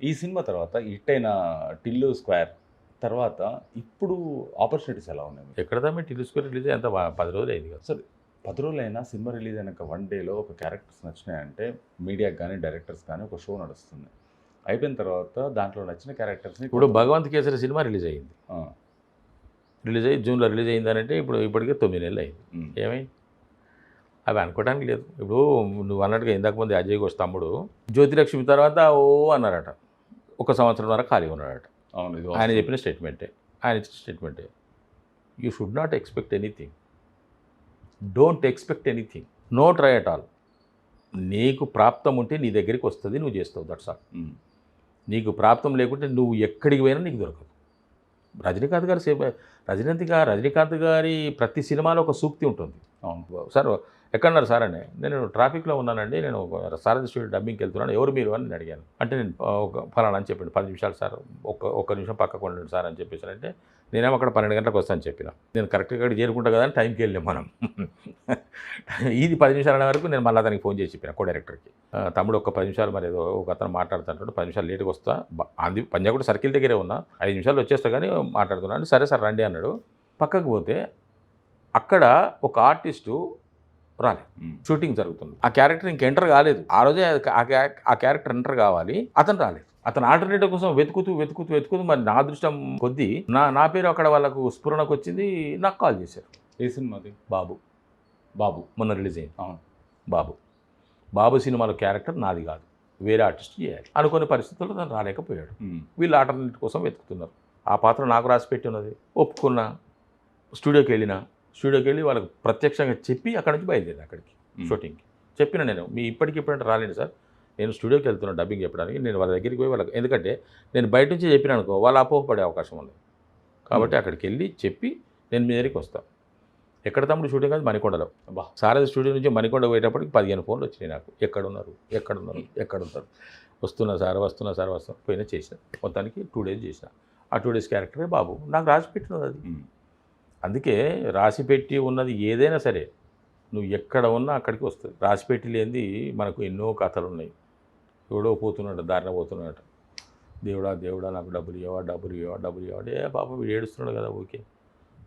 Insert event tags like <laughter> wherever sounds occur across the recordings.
ఈ సినిమా తర్వాత హిట్ అయిన టిల్లు స్క్వేర్ తర్వాత ఇప్పుడు ఆపర్చునిటీస్ ఎలా ఉన్నాయి? మీకు? ఎక్కడ దాకా టిల్లుస్కొని రిలీజ్ ఎంత పది రోజులు అయింది కదా. సరే పది రోజులైనా సినిమా రిలీజ్ అయినాక వన్ డేలో ఒక క్యారెక్టర్స్ నచ్చినాయంటే మీడియాకి కానీ డైరెక్టర్స్ కానీ ఒక షో నడుస్తుంది. అయిపోయిన తర్వాత దాంట్లో నచ్చిన క్యారెక్టర్స్ని ఇప్పుడు భగవంత్ కేసరి సినిమా రిలీజ్ అయ్యింది. రిలీజ్ అయ్యి జూన్లో రిలీజ్ అయిందనంటే ఇప్పుడు ఇప్పటికే తొమ్మిది నెలలు అయింది. ఏమైంది? అవి అనుకోవడానికి లేదు. ఇప్పుడు నువ్వు అన్నట్టుగా ఇందాక ముందు అజయ్ ఘోష్ తమ్ముడు జ్యోతిలక్ష్మి తర్వాత ఓ అన్నారట. ఒక సంవత్సరం వరకు ఖాళీ ఉన్నాడట. అవును ఇది ఆయన. చెప్పిన స్టేట్మెంటే. ఆయన ఇచ్చిన స్టేట్మెంటే. You should not expect anything don't expect anything no try at all నీకు ప్రాప్తం ఉంటే నీ దగ్గరికి వస్తుంది నువ్వు చేస్తావు. That's all. నీకు ప్రాప్తం లేకుంటే నువ్వు ఎక్కడికి పోయినా నీకు దొరకదు. రజనీకాంత్ గారి రజనీకాంత్ గారు రజనీకాంత్ గారి ప్రతి సినిమాలో ఒక సూక్తి ఉంటుంది. సార్ ఎక్కడున్నారు సార్ అని? నేను ట్రాఫిక్లో ఉన్నానండి. నేను సారథి స్టూడియో డబ్బింగ్కి వెళ్తున్నాను. ఎవరు మీరు అని నేను అడిగాను. అంటే నేను ఒక ఫలానా అని చెప్పాను. పది నిమిషాలు సార్ ఒక్క ఒక్క నిమిషం పక్కకు ఉండండి సార్ అని చెప్పేసి అంటే నేనేమో అక్కడ పన్నెండు గంటలకు వస్తాను చెప్పిన. నేను కరెక్ట్గా అక్కడ చేరుకుంటా కదా అని టైంకి వెళ్ళాం మనం. ఇది పది నిమిషాలు వరకు నేను మళ్ళీ అతనికి ఫోన్ చేసి చెప్పిన కో డైరెక్టర్కి తమ్ముడు ఒక పది నిమిషాలు మరి ఏదో ఒక అతను మాట్లాడుతుంటాడు పది నిమిషాలు లేట్గా వస్తా అంది పంజాగుడి సర్కిల్ దగ్గరే ఉన్నా ఐదు నిమిషాలు వచ్చేస్తా కానీ మాట్లాడుతున్నాను సరే సార్ రండి అన్నాడు. పక్కకు పోతే అక్కడ ఒక ఆర్టిస్టు రాలేదు. షూటింగ్ జరుగుతుంది. ఆ క్యారెక్టర్ ఇంక ఎంటర్ కాలేదు. ఆ రోజే ఆ క్యారెక్టర్ ఎంటర్ కావాలి అతను రాలేదు. అతను ఆల్టర్నేటివ్ కోసం వెతుకుతూ వెతుకుతూ వెతుకుతూ మరి నా అదృష్టం కొద్దీ నా నా పేరు అక్కడ వాళ్ళకు స్ఫురణకు వచ్చింది నాకు కాల్ చేశారు. ఏ సినిమాది బాబు. బాబు మొన్న రిలీజ్ అయింది. అవును. బాబు. బాబు సినిమాలో క్యారెక్టర్ నాది కాదు. వేరే ఆర్టిస్ట్ చేయాలి. అనుకునే పరిస్థితుల్లో తను రాలేకపోయాడు. వీళ్ళు ఆల్టర్నేట్ కోసం వెతుకుతున్నారు. ఆ పాత్ర నాకు రాసి పెట్టి ఉన్నది. ఒప్పుకున్నా స్టూడియోకి వెళ్ళిన స్టూడియోకి వెళ్ళి వాళ్ళకి ప్రత్యక్షంగా చెప్పి అక్కడి నుంచి బయలుదేరి అక్కడికి. షూటింగ్కి. చెప్పిన నేను మీ ఇప్పటికి ఇప్పుడంటే రాలేను సార్. నేను స్టూడియోకి వెళ్తున్నాను డబ్బింగ్ చెప్పడానికి. నేను వాళ్ళ దగ్గరికి పోయి వాళ్ళకి ఎందుకంటే నేను బయట నుంచి చెప్పిన అనుకో వాళ్ళు అపోహపడే అవకాశం ఉంది. కాబట్టి అక్కడికి వెళ్ళి చెప్పి నేను మీ దగ్గరికి వస్తాను ఎక్కడ తమ్ముడు షూటింగ్ అది మణికొండలో. సారథి స్టూడియో నుంచి మణికొండ పోయేటప్పటికి పదిహేను ఫోన్లు వచ్చినాయి నాకు. ఎక్కడున్నారు? ఎక్కడున్నారు? ఎక్కడున్నారు వస్తున్నా సార్ వస్తున్నా సార్ వస్తున్నా. పోయినా చేసిన. మొత్తానికి టూ డేస్ చేసిన. ఆ టూ డేస్ క్యారెక్టరే బాబు. నాకు రాసి పెట్టినది అది. అందుకే రాసిపెట్టి ఉన్నది ఏదైనా సరే నువ్వు ఎక్కడ ఉన్నా అక్కడికి వస్తుంది. రాసిపెట్టి లేనిది మనకు ఎన్నో కథలు ఉన్నాయి. ఎవడో పోతున్నాడు దారిన పోతున్నాడు దేవుడా దేవుడా నాకు డబ్బులు ఇవ్వవా డబ్బులు ఇవ్వవా డబ్బులు ఇవ్వవా. ఏ పాప వీడు ఏడుస్తున్నాడు కదా ఓకే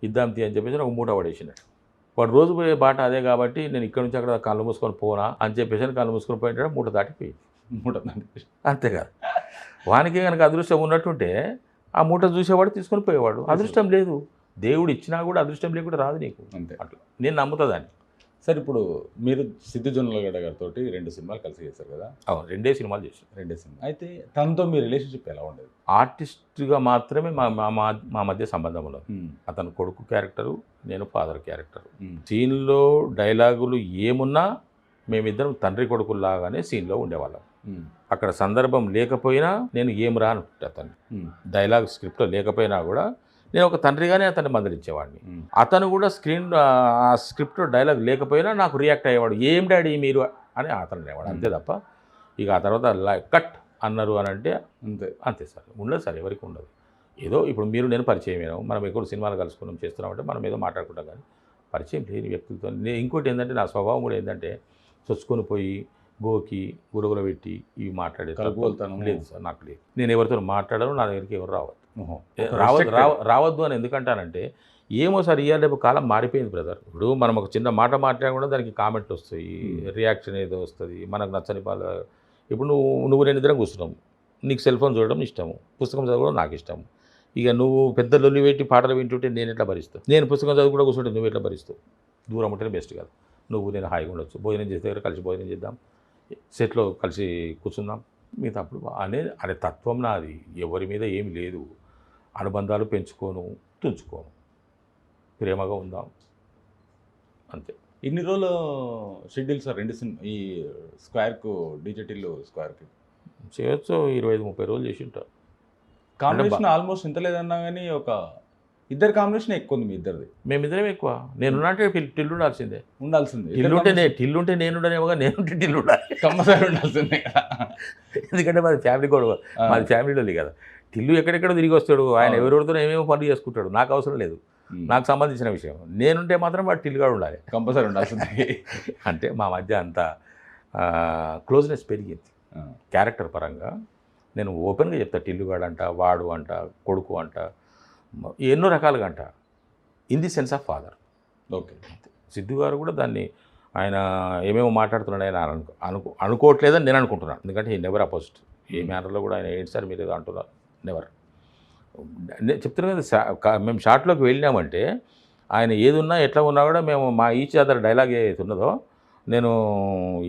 ఇద్దాం తీ అని చెప్పేసి ఒక మూట పడేసినాడు. వాడు రోజు పోయే బాట అదే కాబట్టి నేను ఇక్కడ నుంచి అక్కడ కళ్ళు మూసుకొని పోనా అని చెప్పేసి కళ్ళు మూసుకొని పోయినాడు మూట దాటిపోయి. మూట దానికి. అంతే కదా. వానికి కనుక అదృష్టం ఉన్నట్టుంటే ఆ మూట చూసేవాడు తీసుకొని పోయేవాడు. అదృష్టం లేదు. దేవుడు ఇచ్చినా కూడా అదృష్టం లేకుండా రాదు నీకు. అంతే. అట్లా. నేను నమ్ముతా దాన్ని. సార్ ఇప్పుడు మీరు సిద్ధు జొన్నలగడ్డ గారితో రెండు సినిమాలు కలిసి చేశారు కదా అవును రెండే సినిమాలు చేసాను రెండే సినిమా అయితే తనతో మీ రిలేషన్షిప్ ఎలా ఉండేది ఆర్టిస్ట్గా మాత్రమే మా మా మా- మధ్య సంబంధం ఉన్నది. అతను కొడుకు క్యారెక్టరు నేను ఫాదర్ క్యారెక్టరు. సీన్లో డైలాగులు ఏమున్నా మేమిద్దరం తండ్రి కొడుకుల్లాగానే సీన్లో ఉండేవాళ్ళం. అక్కడ సందర్భం లేకపోయినా నేను ఏం రాను అతను. డైలాగ్ స్క్రిప్ట్లో లేకపోయినా కూడా నేను ఒక తండ్రిగానే అతన్ని మందలించేవాడిని. అతను కూడా స్క్రీన్ ఆ స్క్రిప్ట్ డైలాగ్ లేకపోయినా నాకు రియాక్ట్ అయ్యేవాడు. ఏం డాడీ మీరు? అని అతను అనేవాడు. అంతే తప్ప ఇక ఆ తర్వాత కట్ అన్నారు అని అంటే అంతే. అంతే సార్. ఉండదు సార్ ఎవరికి ఉండదు. ఏదో ఇప్పుడు మీరు నేను పరిచయం అయినాం మనం ఎక్కువ సినిమాలు కలుసుకున్నాం చేస్తున్నామంటే మనం ఏదో మాట్లాడుకుంటాం కానీ పరిచయం లేని వ్యక్తులతో నేను ఇంకోటి ఏంటంటే నా స్వభావం కూడా ఏంటంటే చొచ్చుకొని పోయి గోకి గురుగులు పెట్టి ఇవి మాట్లాడే. లేదు సార్ నాకు లేదు. నేను ఎవరితో మాట్లాడను నా దగ్గరికి ఎవరు ఒక రావద్దు అని ఎందుకంటానంటే ఏమో సార్ ఇవాళ రేపు కాలం మారిపోయింది బ్రదర్. ఇప్పుడు మనం ఒక చిన్న మాట మాట్లాడకుండా దానికి కామెంట్లు వస్తాయి Hmm. రియాక్షన్ ఏదో వస్తుంది మనకు నచ్చని బాధ ఇప్పుడు నువ్వు నువ్వు నేను ఇద్దరం కూర్చున్నాం. నీకు సెల్ ఫోన్ చూడడం ఇష్టము పుస్తకం చదవడం నాకు ఇష్టం ఇక నువ్వు పెద్ద లొల్లి పెట్టి పాటలు వింటుంటే నేను ఎట్లా భరిస్తాను నేను పుస్తకం చదువు కూడా కూర్చుంటే నువ్వు ఎట్లా భరిస్తావు? దూరం ఉంటేనే బెస్ట్ కదా. నువ్వు నేను హాయిగా ఉండొచ్చు. భోజనం చేసే దగ్గర కలిసి భోజనం చేద్దాం. సెట్లో కలిసి కూర్చుందాం. మిగతా అప్పుడు అనే అనే తత్వం నాది. ఎవరి మీద ఏమి లేదు. అనుబంధాలు పెంచుకోను తుంచుకోను ప్రేమగా ఉందాం. అంతే. ఇన్ని రోజులు షెడ్యూల్ సార్ రెండు సినిమా ఈ స్క్వేర్కు డిజిటల్ స్క్వేర్కి? చేయొచ్చు ఇరవై ఐదు ముప్పై రోజులు చేసి ఉంటా కాంబినేషన్ ఆల్మోస్ట్ ఇంత లేదన్నా కానీ ఒక ఇద్దరు కాంబినేషన్ ఎక్కువ ఉంది మీ ఇద్దరిది. మేమిద్దరం ఎక్కువ. నేనున్నంటే టిల్లు ఉండాల్సిందే. ఉండాల్సింది. టిల్లుంటే నే టిల్లుంటే నేనుండనేమోగా నేనుంటే టిల్లు ఉండాలి కంపల్సరీ ఉండాల్సిందే. <laughs> ఎందుకంటే మాది ఫ్యామిలీ ఆ. మాది ఫ్యామిలీలో కదా. టిల్లు ఎక్కడెక్కడ తిరిగి వస్తాడు. ఆయన. ఎవరెవరితో ఏమేమో పనులు చేసుకుంటాడు. నాకు అవసరం లేదు. నాకు సంబంధించిన విషయం. నేనుంటే మాత్రం వాడు టిల్లుగా ఉండాలి. కంపల్సరీ ఉండాల్సిందే. <laughs> అంటే మా మధ్య అంత క్లోజ్నెస్ పెరిగింది. క్యారెక్టర్ పరంగా నేను ఓపెన్గా చెప్తా. టిల్లుగాడు అంట వాడు అంట కొడుకు అంట ఎన్నో రకాలుగా అంట. In the sense of father okay. Siddhu garu కూడా దాన్ని ఆయన ఏమేమో మాట్లాడుతున్నాడు ఆయన అనుకో అనుకో అనుకోవట్లేదని నేను అనుకుంటున్నాను. ఎందుకంటే ఈ నెవర్ అపోజిట్ ఏ మ్యాటర్లో కూడా ఆయన ఏంటి సార్ మీరు ఏదో అంటున్నారు. నెవర్ నేను చెప్తున్నాను కదా షా- మేము షార్ట్లోకి వెళ్ళినామంటే ఆయన ఏది ఉన్నా ఎట్లా ఉన్నా కూడా మేము మా ఈచ్ అదర్ డైలాగ్ ఏదైతే ఉన్నదో నేను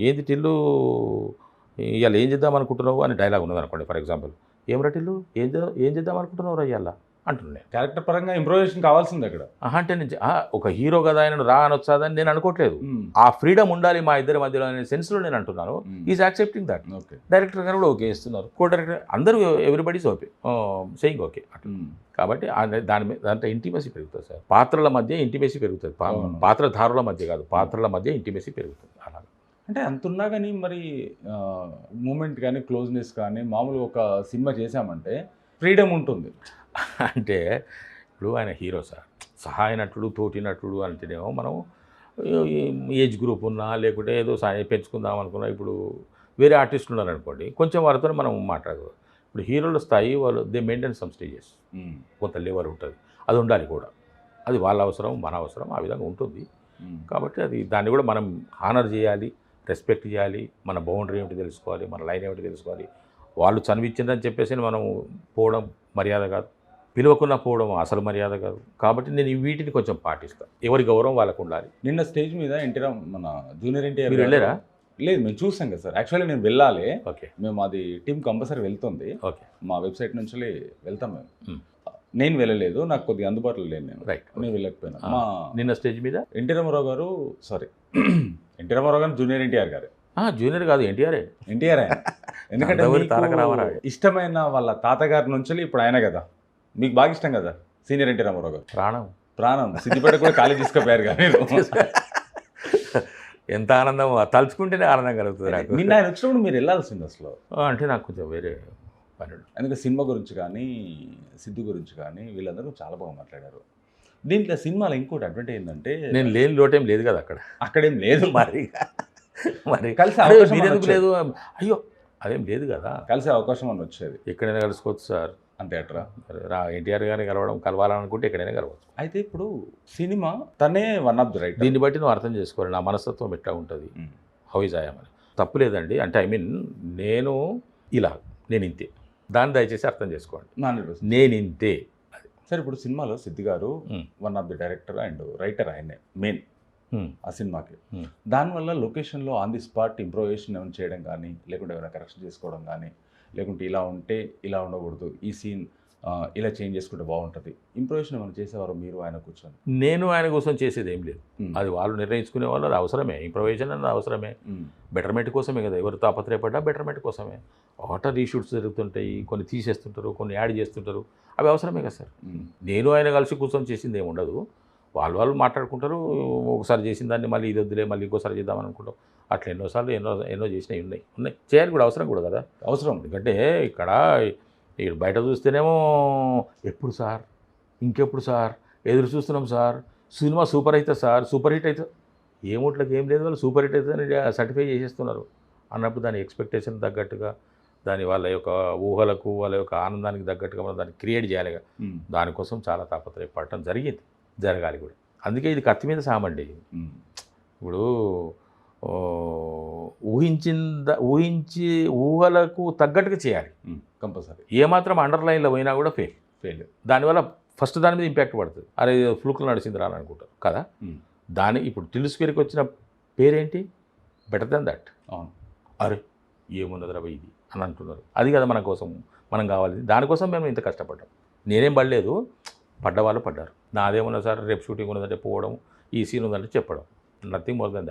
ఏంది టిల్లు ఇవాళ ఏం చేద్దాం అనుకుంటున్నావు అని డైలాగ్ ఉన్నది అనుకోండి ఫర్ ఎగ్జాంపుల్. ఏం టిల్లు ఏం చేద్దాం ఏం చేద్దాం అనుకుంటున్నావు రా ఇవాళ అంటున్నాను క్యారెక్టర్ పరంగా ఇంప్రూవేషన్ కావాల్సింది అక్కడ. అంటే నేను ఒక హీరో కదా ఆయన రా అనొచ్చాదని నేను అనుకోవట్లేదు. ఆ ఫ్రీడమ్ ఉండాలి మా ఇద్దరి మధ్యలో అనే సెన్స్లో నేను అంటున్నాను. Is accepting that okay. Director garu కూడా ఓకే ఇస్తున్నారు కో డైరెక్టర్ అందరూ ఎవ్రీబడీస్ ఓకే. Saying okay. అట్లా. కాబట్టి దాని మీద దాంట్లో ఇంటిమసీ పెరుగుతుంది సార్. పాత్రల మధ్య ఇంటిమసీ పెరుగుతుంది. పాత్రధారుల మధ్య కాదు పాత్రల మధ్య ఇంటిమసీ పెరుగుతుంది. అలా అంటే అంత ఉన్నా కానీ మరి మూమెంట్ కానీ క్లోజ్నెస్ కానీ మామూలుగా ఒక సినిమా చేశామంటే ఫ్రీడమ్ ఉంటుంది. అంటే ఇప్పుడు ఆయన హీరో సార్. సహాయ నటుడు తోటి నటుడు అంటేనేమో మనం ఏజ్ గ్రూప్ ఉన్నా లేకుంటే ఏదో సాయం పెంచుకుందాం అనుకున్నా ఇప్పుడు వేరే ఆర్టిస్టులు ఉన్నారనుకోండి కొంచెం వారితో మనం మాట్లాడదు ఇప్పుడు హీరోల స్థాయి వాళ్ళు దే మెయింటైన్ సమ్ స్టేజెస్. కొంత లెవెల్ ఉంటుంది. అది ఉండాలి కూడా. అది వాళ్ళ అవసరం మన అవసరం ఆ విధంగా ఉంటుంది. కాబట్టి అది దాన్ని కూడా మనం హానర్ చేయాలి రెస్పెక్ట్ చేయాలి మన బౌండరీ ఏమిటి తెలుసుకోవాలి మన లైన్ ఏమిటి తెలుసుకోవాలి. వాళ్ళు చనివిచ్చిందని చెప్పేసి మనం పోవడం మర్యాద కాదు. పిలవకుండా పోవడం అసలు మర్యాద కాదు. కాబట్టి నేను ఈ వీటిని కొంచెం పాటిస్తాను ఎవరి గౌరవం వాళ్ళకు ఉండాలి. నిన్న స్టేజ్ మీద ఎన్టీఆర్ మన జూనియర్ ఎన్టీఆర్ మీరు వెళ్ళారా? లేదు మేము చూసాం కదా సార్. యాక్చువల్లీ నేను వెళ్ళాలి. ఓకే. మేము అది టీం కంపల్సరీ వెళ్తుంది. ఓకే. మా వెబ్సైట్ నుంచి వెళ్తాం మేము. నేను వెళ్ళలేదు నాకు కొద్దిగా అందుబాటులో లేను నేను. రైట్ నేను వెళ్ళకపోయినా. మా నిన్న స్టేజ్ మీద? ఎన్టీ రామారావు గారు సారీ <clears throat> ఎన్టీ రామారావు గారు జూనియర్ ఎన్టీఆర్ గారు. జూనియర్ కాదు ఎన్టీఆర్. ఆయన ఎందుకంటే. ఇష్టమైన వాళ్ళ తాతగారి నుంచి ఇప్పుడు ఆయన కదా. మీకు బాగా ఇష్టం కదా సీనియర్ ఎన్టీ రామారావు గారు. ప్రాణం. ప్రాణం. సిద్దిపేట కూడా ఖాళీ తీసుకుపోయారు కానీ <laughs> ఎంత ఆనందం. తలుచుకుంటేనే ఆనందం కలుగుతుంది నాకు. నిన్న ఆయన వచ్చినప్పుడు మీరు వెళ్ళాల్సింది అసలు. అంటే నాకు కొంచెం వేరే పని ఉంది. ఎందుకంటే సినిమా గురించి కానీ సిద్ధు గురించి కానీ వీళ్ళందరూ చాలా బాగా మాట్లాడారు. దీంట్లో సినిమాలో ఇంకోటి అడ్వాంటేజ్ ఏంటంటే నేను లేని లోటేం లేదు కదా అక్కడ. అక్కడేం లేదు. మరి మరి కలిసి లేదు? అయ్యో అదేం లేదు కదా. కలిసే అవకాశం అని వచ్చేది? ఎక్కడైనా కలుసుకోవచ్చు సార్. అంతే అట్రా రా ఎన్టీఆర్ గారిని కలవడం కలవాలనుకుంటే ఎక్కడైనా కలవచ్చు. అయితే ఇప్పుడు సినిమా తనే వన్ ఆఫ్ ది రైట్ దీన్ని బట్టి నువ్వు అర్థం చేసుకోవాలి. నా మనస్తత్వం ఎట్లా ఉంటుంది? హౌ ఇస్ అని. తప్పు లేదండి. అంటే ఐ మీన్ నేను ఇలా నేను ఇంతే. దాన్ని దయచేసి అర్థం చేసుకోండి. నేను ఇంతే. సరే ఇప్పుడు సినిమాలో Siddhu garu. One of the director and writer ఆయనే మెయిన్. ఆ సినిమాకి. Hmm. దానివల్ల లొకేషన్లో ఆన్ ది స్పాట్ ఇంప్రూవేషన్ ఏమైనా చేయడం కానీ లేకుంటే ఏమైనా కరెక్షన్ చేసుకోవడం కానీ లేకుంటే ఇలా ఉంటే ఇలా ఉండకూడదు ఈ సీన్ ఇలా చేంజ్ చేసుకుంటే బాగుంటుంది. ఇంప్రూవేషన్ ఏమైనా చేసేవారు మీరు ఆయన కూర్చొని? నేను ఆయన కోసం చేసేది ఏం లేదు. Hmm. అది వాళ్ళు నిర్ణయించుకునే వాళ్ళు అది అవసరమే. ఇంప్రొవేషన్ అన్నది అవసరమే. Hmm. బెటర్మెంట్ కోసమే కదా. ఎవరు తాపత్రయపడ్డా బెటర్మెంట్ కోసమే. వాటర్ రీషూట్స్ జరుగుతుంటాయి కొన్ని తీసేస్తుంటారు కొన్ని యాడ్ చేస్తుంటారు. అవి అవసరమే కదా సార్. Hmm. నేను ఆయన కలిసి కూర్చొని చేసింది ఏమి ఉండదు. వాళ్ళు వాళ్ళు మాట్లాడుకుంటారు ఒకసారి చేసిన దాన్ని మళ్ళీ ఇది వద్దులే మళ్ళీ ఇంకోసారి చేద్దాం అనుకుంటాం. అట్లా ఎన్నోసార్లు ఎన్నో ఎన్నో చేసినవి ఉన్నాయి ఉన్నాయి. చేయాలి కూడా అవసరం కూడా కదా? అవసరం. ఎందుకంటే ఇక్కడ ఇక్కడ బయట చూస్తేనేమో ఎప్పుడు సార్? ఇంకెప్పుడు సార్? ఎదురు చూస్తున్నాం సార్. సినిమా సూపర్ అవుతుంది సార్ సూపర్ హిట్ అవుతుంది ఏమోట్లకి ఏం లేదు వాళ్ళు సూపర్ హిట్ అవుతుందని సర్టిఫై చేసేస్తున్నారు. అన్నప్పుడు దాని ఎక్స్పెక్టేషన్ తగ్గట్టుగా దాని వాళ్ళ యొక్క ఊహలకు వాళ్ళ యొక్క ఆనందానికి తగ్గట్టుగా మనం దాన్ని క్రియేట్ చేయాలి. దానికోసం చాలా తాపత్రయపడటం జరిగింది. జరగాలి కూడా. అందుకే ఇది కత్తి మీద సామండి. ఇప్పుడు ఊహించింద ఊహించి ఊహలకు తగ్గట్టుగా చేయాలి. కంపల్సరీ. ఏమాత్రం అండర్లైన్లో పోయినా కూడా ఫెయిల్. ఫెయిల్. దానివల్ల ఫస్ట్ దాని మీద ఇంపాక్ట్ పడుతుంది. అరే ఫ్లూక్లో నడిచింది రాని అనుకుంటారు. కదా. దాని ఇప్పుడు టిల్స్కేరికి వచ్చిన పేరేంటి? బెటర్ దెన్ దట్ అవును. అరే ఏమున్నదిరా ఇది? అని అంటున్నారు. అది కదా మన కోసం మనం కావాలి దానికోసం మేము ఇంత కష్టపడ్డాం. నేనేం పడలేదు. పడ్డ వాళ్ళు పడ్డారు. నాదేమన్నా సార్ రేపు షూటింగ్ ఉన్నదంటే పోవడం ఈ సీన్ ఉందంటే చెప్పడం. Nothing more than